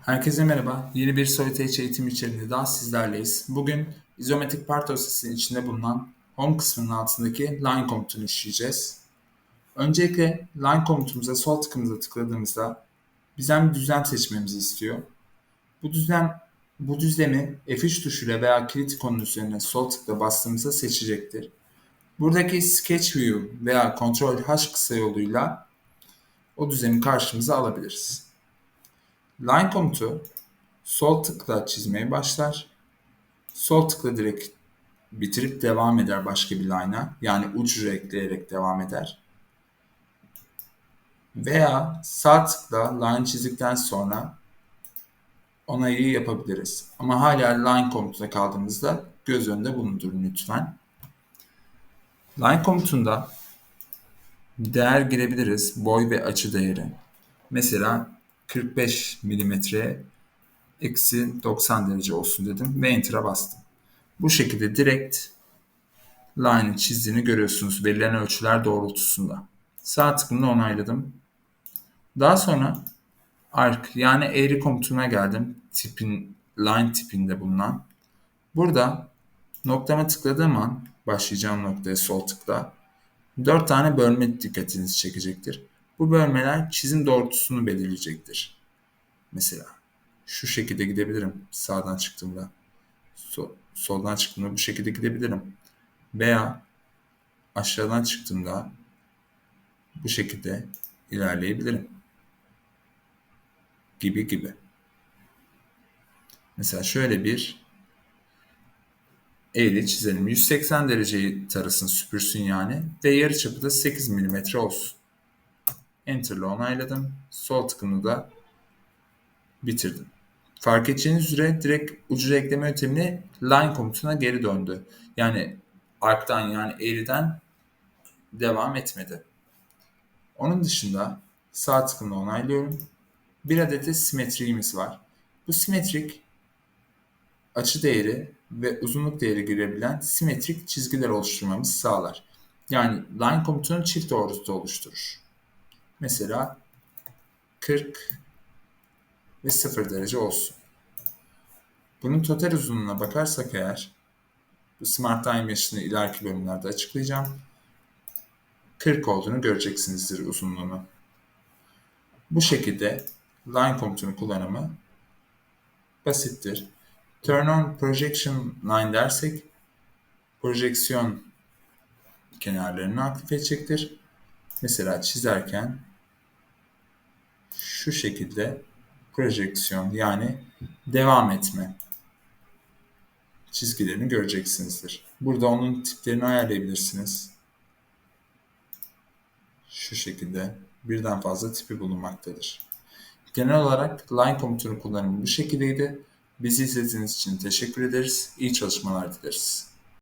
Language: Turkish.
Herkese merhaba. Yeni bir Solitaire eğitim içeriğinde daha sizlerleyiz. Bugün izometrik part dosyasının içinde bulunan home kısmının altındaki line komutunu işleyeceğiz. Öncelikle line komutumuza sol tıkımıza tıkladığımızda bizden bir düzlem seçmemizi istiyor. Bu düzlem bu düzlemi F3 tuşuyla veya kilit ikonun üzerine sol tıkla bastığımızda seçecektir. Buradaki Sketch View veya Ctrl H kısa yoluyla o düzlemi karşımıza alabiliriz. Line komutu sol tıkla çizmeye başlar. Sol tıkla direkt bitirip devam eder başka bir line'a. Yani uç ekleyerek devam eder. Veya sağ tıkla line çizdikten sonra onayı yapabiliriz. Ama hala line komutuna kaldığımızda göz önünde bulundurun lütfen. Line komutunda değer girebiliriz. Boy ve açı değeri. Mesela 45 milimetre eksi 90 derece olsun dedim ve enter'a bastım. Bu şekilde direkt line'ı çizdiğini görüyorsunuz verilen ölçüler doğrultusunda. Sağ tıkımla onayladım. Daha sonra arc yani eğri komutuna geldim. Tipin line tipinde bulunan. Burada noktama tıkladığım an başlayacağım noktaya sol tıkla. 4 tane bölme dikkatinizi çekecektir. Bu bölmeler çizim doğrultusunu belirleyecektir. Mesela şu şekilde gidebilirim sağdan çıktığımda. Sol, soldan çıktığımda bu şekilde gidebilirim. Veya aşağıdan çıktığımda bu şekilde ilerleyebilirim. Gibi gibi. Mesela şöyle bir eğri çizelim. 180 dereceyi tarasın, süpürsün yani. Ve yarıçapı da 8 mm olsun. Enter ile onayladım. Sol tıkını da bitirdim. Fark edeceğiniz üzere direkt ucu ekleme yöntemini line komutuna geri döndü. Yani arc'tan yani eğriden devam etmedi. Onun dışında sağ tıkımla onaylıyorum. Bir adet de simetriğimiz var. Bu simetrik açı değeri ve uzunluk değeri girebilen simetrik çizgiler oluşturmamızı sağlar. Yani line komutunun çift doğrultuda oluşturur. Mesela 40 ve 0 derece olsun. Bunun total uzunluğuna bakarsak eğer, bu Smart Time Machine'i ileriki bölümlerde açıklayacağım. 40 olduğunu göreceksinizdir uzunluğunu. Bu şekilde line komutunu kullanımı basittir. Turn on projection line dersek projeksiyon kenarlarını aktif edecektir. Mesela çizerken şu şekilde projeksiyon yani devam etme çizgilerini göreceksinizdir. Burada onun tiplerini ayarlayabilirsiniz. Şu şekilde birden fazla tipi bulunmaktadır. Genel olarak line komutunu kullanımı bu şekildeydi. Bizi izlediğiniz için teşekkür ederiz. İyi çalışmalar dileriz.